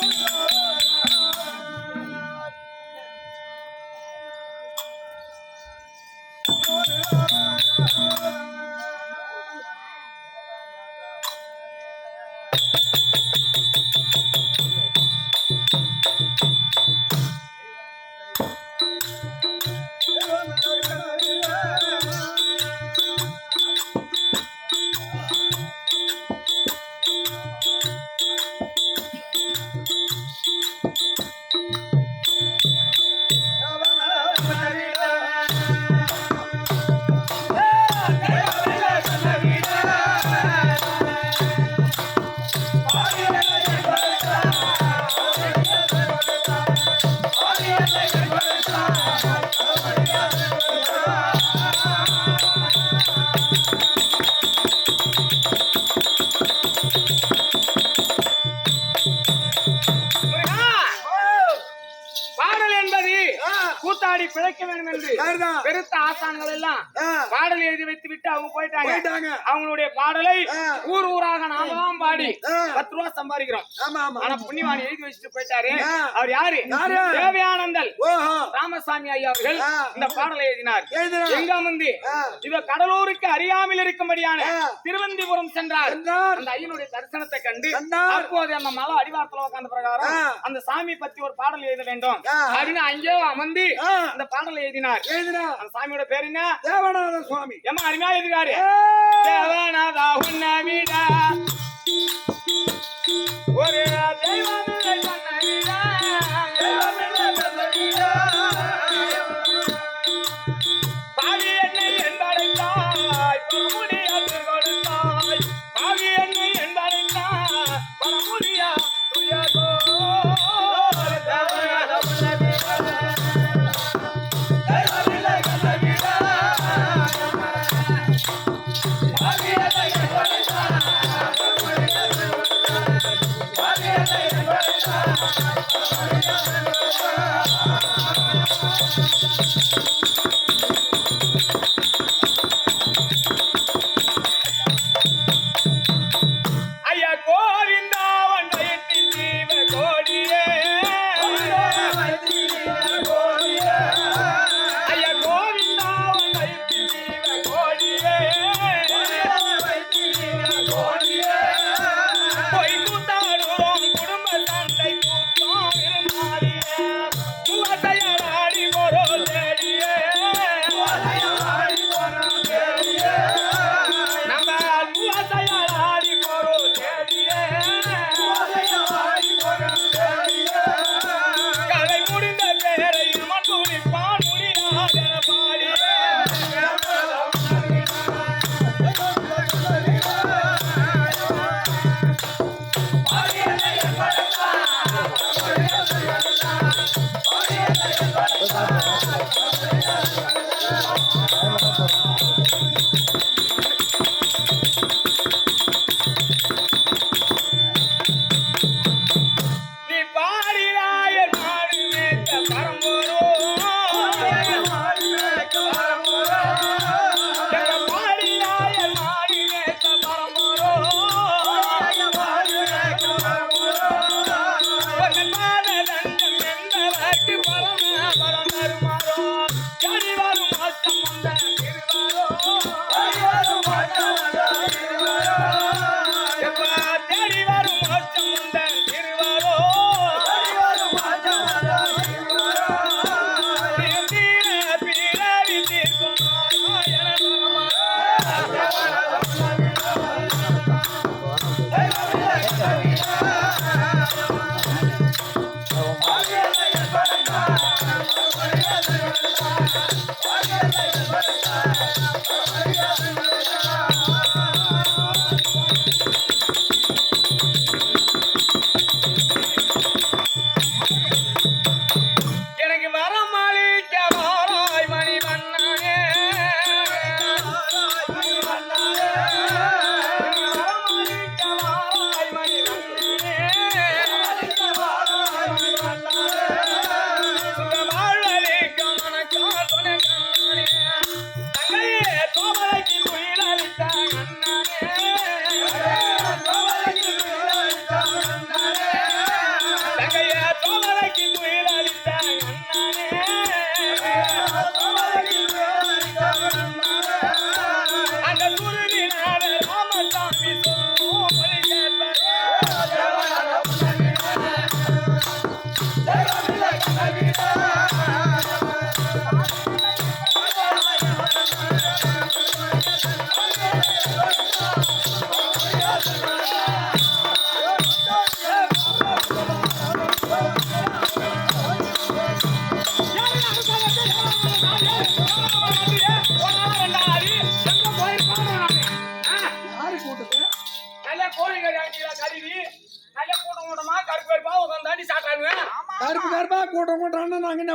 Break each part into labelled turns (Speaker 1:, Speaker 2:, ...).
Speaker 1: Hallelujah. பாடலை பத்து ரூபா சம்பாதிக்கிறோம்
Speaker 2: ஆமா ஆமா
Speaker 1: ஆனா புண்ணியவான் எழுதி வச்சுட்டு போயிட்டாரு. அவர் யாரு? தேவயானந்தல் ராமசாமி ஐயா அவர்கள். இந்த பாடலை எழுதினார்
Speaker 2: எழுதினார்.
Speaker 1: எங்க வந்து
Speaker 2: ஆ.
Speaker 1: இவ கடலூருக்கு அறியாமல் இருக்கும்படியான. திருவந்திபுரம் சென்றார். அந்த ஐயனுடைய தரிசனத்தை கண்டு. அப்போது அந்த மலை அடிவாரத்துல உட்கார்ந்த பிரகாரம். அந்த சாமி பத்தி ஒரு பாடல் எழுத வேண்டும். அப்படின்னு அங்கேயோ அமர்ந்து. அந்த பாடலை எழுதினார்
Speaker 2: எழுதினார்
Speaker 1: அந்த சாமியோட பேர் என்ன
Speaker 2: தேவநாத சுவாமி
Speaker 1: ஏமா அருமையா எழுதுகிறாரு
Speaker 2: ஏய்.
Speaker 1: தேவனாதா உன்னை விட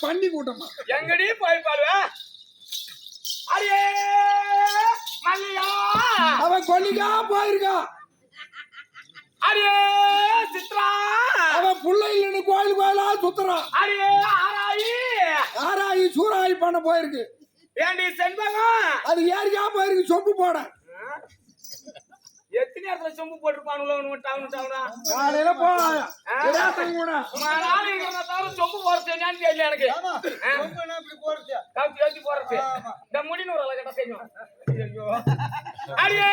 Speaker 2: பண்ணி கூட்டமா?
Speaker 1: எங்கடி போயிருப்பாரு அடியே மல்லியா
Speaker 2: அவன் கொல்லிக்கா போயிருக்கா.
Speaker 1: அடியே சித்ரா!
Speaker 2: அவன் புள்ள இல்லைன்னு கோயில் கோயிலா சுத்துறான்.
Speaker 1: அடியே ஆராயி!
Speaker 2: ஆராயி சூறாயி பண்ண போயிருக்கு.
Speaker 1: ஏண்டி செண்பகம்?
Speaker 2: அது ஏரிக்கா போயிருக்கு சொம்பு போட.
Speaker 1: எத்தனை இடத்துல சொம்பு போட்டிருப்பானுங்களோ டவுன் டவுனா?
Speaker 2: காலையில
Speaker 1: போனாலும் சொம்பு போறது என்னன்னு தெரியல எனக்கு. கவுத்தி கவுத்தி போறது இந்த முடினு ஒரு அழகட்ட செய்யும். அடியே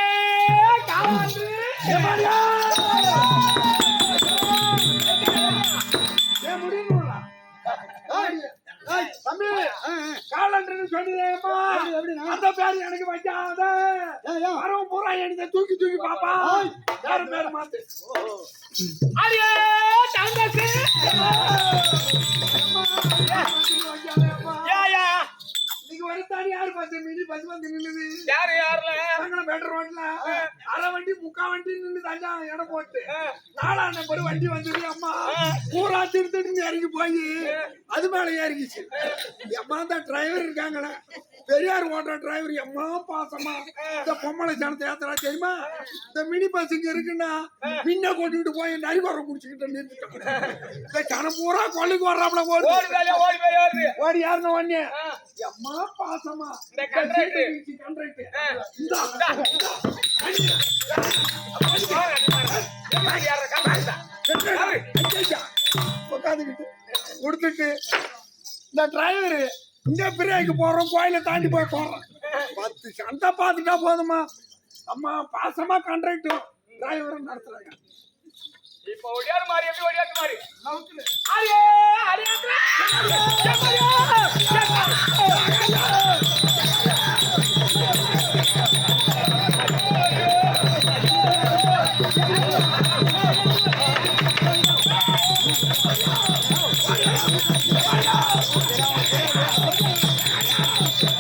Speaker 2: காலண்டர் சொல்லி அந்த பேர் எனக்கு வைக்காத. வரவும் பூரா எனக்கு தூக்கி தூக்கி பாப்பா. யாரு பேரு மாத்து.
Speaker 1: அடியே தங்கச்சி ஏயா
Speaker 2: இன்னைக்கு ஒரு தாடி யாரு பஸ் மினி பஸ் வந்து நின்னுது.
Speaker 1: யாரு யாருல?
Speaker 2: நாங்களும் பெட்ரோல் ரோட்ல. அரை வண்டி முக்கா வண்டி நின்று தஞ்சா இடம் போட்டு. நாலாம் நம்பர் வண்டி வந்தது அம்மா. பூரா திருத்திட்டு இறங்கி போய் அது மேல ஏறிக்கிச்சு. அம்மா தான் டிரைவர் இருக்காங்களே. பெரியார் ஓட்டுற டிரைவர் எம்மா பாசமா. இந்த பொம்மலை ஜனத்தை ஏத்துறா தெரியுமா? இந்த மினி பஸ் இங்க இருக்குன்னா பின்ன கொண்டுகிட்டு போய் நரிகோரம் குடிச்சுக்கிட்டு நிறுத்திட்டோம் இந்த ஜனம் பூரா கொள்ளைக்கு வர்றாப்புல ஓடு
Speaker 1: ஓடி
Speaker 2: யாருன்னு ஒண்ணு. எம்மா பாசமா.
Speaker 1: இந்த
Speaker 2: உட்காந்துக்கிட்டு கொடுத்துட்டு இந்த டிரைவரு இங்க பிரியாக்கு போறோம் கோயிலை தாண்டி போய் போறோம் பத்து சண்டை பார்த்துட்டா போதுமா? அம்மா பாசமா கான்ட்ராக்டும் டிரைவரும் நடத்துறாங்க.
Speaker 1: இப்ப ஒடியாரு மாதிரி எப்படி ஒடியாரு மாதிரி அரியே அரியாத்ரா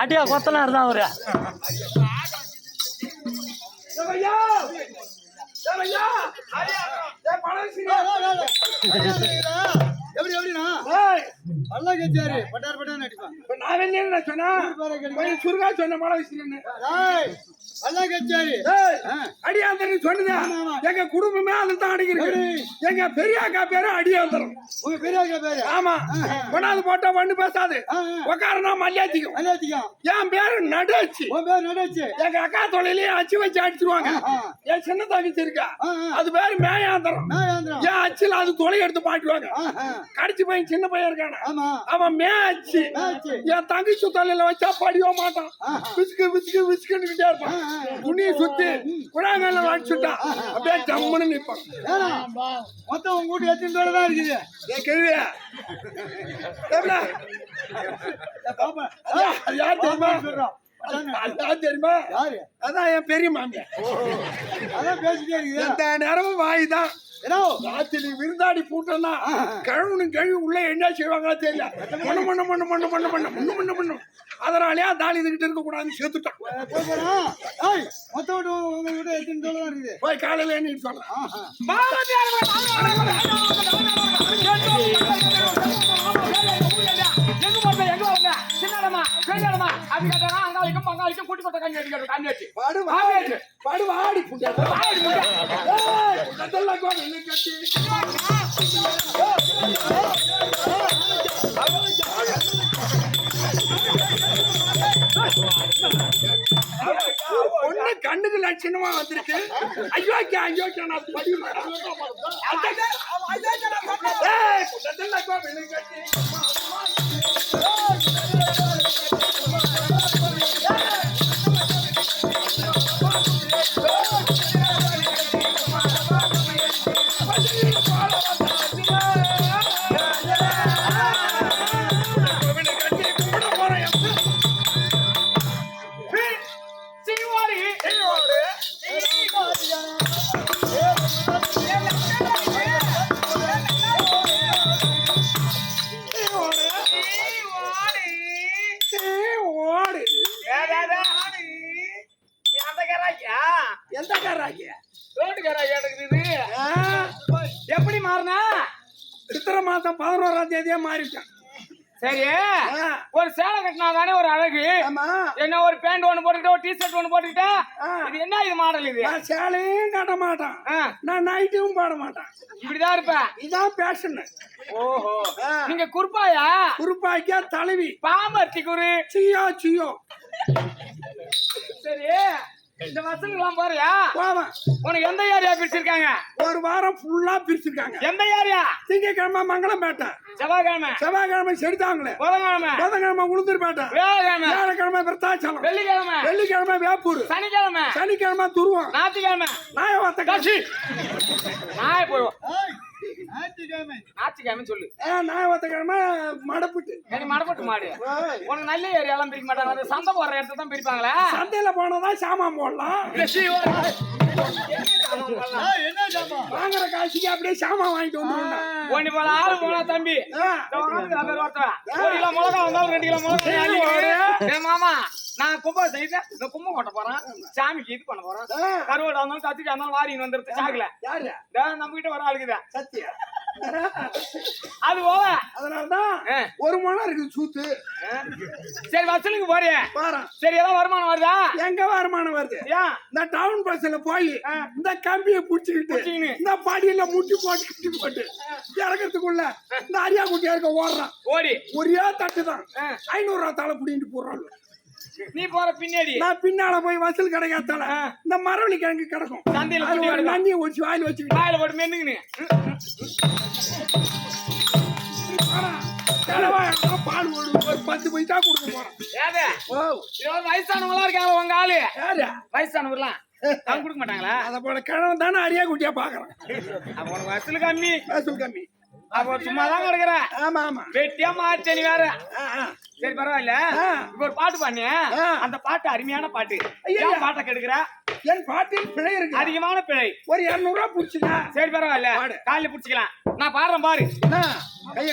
Speaker 3: அடியா கொத்தனார் தான் அவரு.
Speaker 4: எப்படி எப்படிண்ணா நல்லா கேட்டாரு பட்டார் பட்டார் நடிப்பான்
Speaker 2: நான் சொன்னா? சுருகா சொன்ன மழை விஷயம் நல்லா
Speaker 4: ஆ.
Speaker 2: அடியாந்தரன் சொன்னதா. எங்க குடும்பமே அதுல தான் எங்க பெரியாக்கா பேரு அடியாந்தரம்
Speaker 4: உங்க பெரியாக்கா பேரு?
Speaker 2: ஆமா. கொண்டாந்து போட்டா பண்ணு பேசாது. உக்காரனா மல்லியாத்திக்கும்
Speaker 4: மலையாத்திக்கம்.
Speaker 2: என் பேரு நடாச்சு
Speaker 4: உன் பேர் நடாச்சு
Speaker 2: எங்க அக்கா தொழிலையே அச்சு வச்சு அடிச்சிருவாங்க. என் சின்ன தங்கச்சி இருக்கா. அது பேரு மேயாந்தரம் என் அச்சுல அது தொலை எடுத்து மாட்டுவாங்க. கடிச்சு பையன் சின்ன பையன் இருக்கான? அவன் மேய்ச்சி.
Speaker 4: மேய்ச்சி.
Speaker 2: என் தங்கச்சி தலையில வச்சா படிய மாட்டான். விசுக்கு விசுக்கு விசுக்குன்னுக்கிட்டே இருப்பான். துணியை சுத்தி குழாங்கல்ல வாடிச்சுட்டான் அப்படியே ஜம்முன்னு
Speaker 4: நிற்பான் மொத்தம் உங்க வீட்டு எத்தனை தான் இருக்குது?
Speaker 2: ஏ கேள்வியா யார் தெரியுமா? தெரியுமா? அதான் என் பெரிய மாமியா
Speaker 4: அதான் பேசிட்டே இருக்குது.
Speaker 2: நேரமும்
Speaker 4: வாய்தான்
Speaker 2: ராத்திரி விருந்தாடி பூட்டம்னா கழுவுனு கழுவி உள்ள என்ன செய்வாங்களா தெரியல மண்ணு மண்ணு மண்ணு மண்ணு மண்ணு மண்ணு மண்ணு மண்ணு மண்ணு அதனாலயா தாலி இதுகிட்ட இருக்க கூடாதுன்னு சேர்த்துட்டான்
Speaker 4: மொத்தம்
Speaker 2: போய் காலையில என்ன சொல்லலாம்
Speaker 4: கூட்டி
Speaker 1: கொட்ட கண்ணி அடிக்கிற கண்ணி அடிச்சு
Speaker 2: பாடு பாடு பாடு பாடி புண்டா பாடி புண்டா பொண்ணு கண்ணுக்கு லட்சணமா வந்திருக்கு ஐயோக்கா ஐயோக்கா நான்
Speaker 1: படிமா அதெல்லாம்
Speaker 2: எந்த காராக்கிய?
Speaker 1: ரோட்டு கராக்கியா இருக்குது எப்படி மாறினா?
Speaker 2: சித்திரை மாசம் பதினோராம் தேதியே மாறிட்டேன்.
Speaker 1: சரி. ஒரு சேலை கட்டினா தானே ஒரு அழகு. என்ன ஒரு பேண்ட் ஒண்ணு போட்டுக்கிட்ட ஒரு டிஷர்ட் ஒண்ணு போட்டுக்கிட்டா. இது என்ன இது மாடல் இது?
Speaker 2: நான் சேலையும் கட்ட மாட்டேன். நான் நைட்டும் பாட மாட்டேன்.
Speaker 1: இப்படிதான் இருப்ப.
Speaker 2: இதான் பேஷன்
Speaker 1: ஓஹோ. நீங்க குறுப்பாயா?
Speaker 2: குறிப்பாக்கியா தலைவி
Speaker 1: பாமர்த்தி குரு.
Speaker 2: சியோ சியோ.
Speaker 1: சரி. இந்த வசனங்கள்லாம் போறியா
Speaker 2: போவேன்
Speaker 1: உனக்கு எந்த ஏரியா பிரிச்சிருக்காங்க?
Speaker 2: ஒரு வாரம் ஃபுல்லா பிரிச்சிருக்காங்க.
Speaker 1: எந்த ஏரியா?
Speaker 2: திங்கக்கிழமை மங்களம்பேட்டை.
Speaker 1: செவ்வாய்க்கிழமை.
Speaker 2: செவ்வாய்க்கிழமை செடித்தாங்களே.
Speaker 1: புதன்கிழமை.
Speaker 2: புதன்கிழமை உளுந்தூர்பேட்டை.
Speaker 1: வியாழக்கிழமை.
Speaker 2: வியாழக்கிழமை விருத்தாச்சலம்.
Speaker 1: வெள்ளிக்கிழமை.
Speaker 2: வெள்ளிக்கிழமை வேப்பூர்.
Speaker 1: சனிக்கிழமை.
Speaker 2: சனிக்கிழமை துருவம்.
Speaker 1: ஞாயிற்றுக்கிழமை.
Speaker 2: நாயவத்த
Speaker 1: காசி நாய் போடுவோம்.
Speaker 4: ஞாயிற்றுக்கிழமை.
Speaker 1: சொல்லு.
Speaker 2: நாயவத்தக்கிழமை மடப்புட்டு.
Speaker 1: எனக்கு மடப்பட்டு மாடு. உனக்கு நல்ல ஏரியாலாம் பிரிக்க மாட்டாங்க. அந்த சந்தை போடுற இடத்துல தான் பிரிப்பாங்களா?
Speaker 2: சந்தையில போனதான் சாமான் போடலாம்.
Speaker 1: என்ன
Speaker 2: வாங்குற காசுக்கு அப்படியே சாமான் வாங்கிட்டு வந்துருந்தேன்
Speaker 1: ஒண்ணு போல ஆளு போனா தம்பி. ஒரு கிலோ மிளகா வந்தாலும் ரெண்டு கிலோ மிளகா அள்ளி போடு. ஏய் மாமா. நான் கும்ப செய்து இந்த கும்பம் கொட்ட போறேன் சாமிக்கு இது பண்ண போறேன். கருவாடு வந்தாலும் கத்திரிக்காய் இருந்தாலும் வாரின்னு வந்துருது சாக்குல.
Speaker 2: யாரு?
Speaker 1: நம்ம கிட்ட வர ஆளுக்குதா
Speaker 2: சத்தியா?
Speaker 1: அது போல.
Speaker 2: அதனாலதான். ஒரு மணம் இருக்குது சூத்து.
Speaker 1: சரி வசலுக்கு
Speaker 2: பாரம்
Speaker 1: சரி ஏதாவது வருமானம் வருதா?
Speaker 2: எங்க வருமானம் வருது?
Speaker 1: ஏன்?
Speaker 2: இந்த டவுன் பஸ்ல போய். இந்த கம்பியை புடிச்சுக்கிட்டு. இந்த பாடியில முட்டி போட்டு கிட்டி போட்டு இறக்கறதுக்குள்ள இந்த அரியா குட்டியா இருக்க ஓடுறான்.
Speaker 1: ஓடி.
Speaker 2: ஒரே தட்டு தான். ஐநூறு ரூபா தலை புடிங்கிட்டு போடுறாள்
Speaker 1: நீ போற பின்னாடி.
Speaker 2: நான் பின்னால போய் வசூல் கிடைக்காதால. இந்த மரவள்ளி கிழங்கு கிடக்கும்.
Speaker 1: சந்தையில
Speaker 2: ஒரு
Speaker 1: கிடக்கும்.
Speaker 2: நன்னியை வச்சு வாயில்
Speaker 1: வாயில போட்டு
Speaker 2: இருந்தா பால் ஒரு பத்து பைசா கொடுக்க
Speaker 1: ஒரு வயசானவங்களா இருக்காங்க உங்க ஆளு.
Speaker 2: யாரு?
Speaker 1: வயசானவங்கலாம் அவங்க கொடுக்க மாட்டாங்களா?
Speaker 2: அத போல கிழவன் தானே அரியா குட்டியா பாக்குறேன்.
Speaker 1: அப்ப உனக்கு வயசுல கம்மி.
Speaker 2: வசூல் கம்மி.
Speaker 1: அப்ப சும்மா தான் கிடக்குற.
Speaker 2: ஆமா ஆமா.
Speaker 1: வெட்டியா மாச்சே நீ வேற. சரி பரவாயில்ல. இப்ப ஒரு பாட்டு பாடினே
Speaker 2: ஆ.
Speaker 1: அந்த பாட்டு அருமையான பாட்டு.
Speaker 2: ஐயா.
Speaker 1: பாட்டை கெடுக்கிற
Speaker 2: என் பாட்டில் பிழை இருக்கு.
Speaker 1: அதிகமான பிழை.
Speaker 2: ஒரு இருநூறு ரூபா
Speaker 1: சரி பரவாயில்ல. காலையில புடிச்சுக்கலாம். நான் பாடுறேன் பாரு.
Speaker 2: கையை